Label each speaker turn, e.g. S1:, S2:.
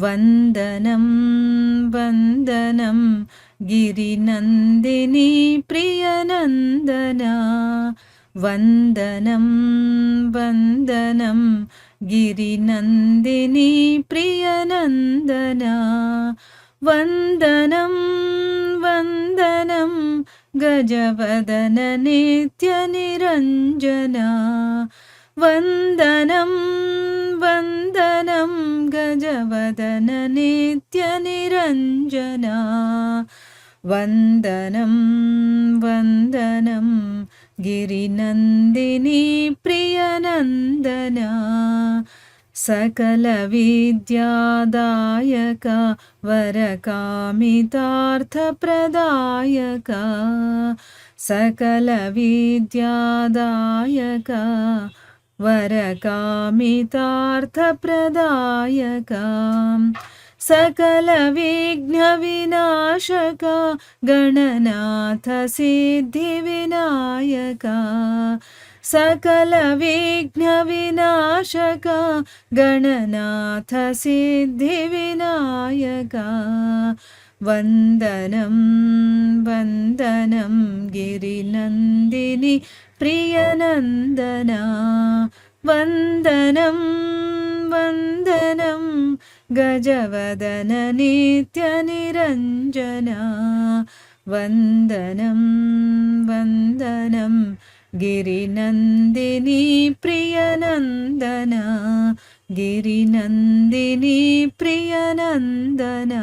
S1: വന്ദനം വന്ദനം. ഗിരിനന്ദിനി പ്രിയനന്ദന. വന്ദനം വന്ദനം. ഗിരിനന്ദിനി പ്രിയനന്ദന. വന്ദനം വന്ദനം. ഗജവദന നിത്യനിരഞ്ജന വന്ദനം वन्दननित्यनिरञ्जना वन्दनं वन्दनं गिरिनन्दिनी प्रियनन्दना सकलविद्यादायका वरकामितार्थप्रदायका सकलविद्यादायका वरकामितार्थप्रदायक सकलविघ्नविनाशक गणनाथ सिद्धिविनायक सकलविघ्नविनाशक गणनाथ सिद्धिविनायक वन्दनं वन्दनं गिरिनन्दिनि प्रियनन्दना वन्दनं वन्दनं। गजवदन नित्यनिरञ्जना वन्दनं वन्दनं। गिरिनन्दिनी प्रियनन्दना। गिरिनन्दिनी प्रियनन्दना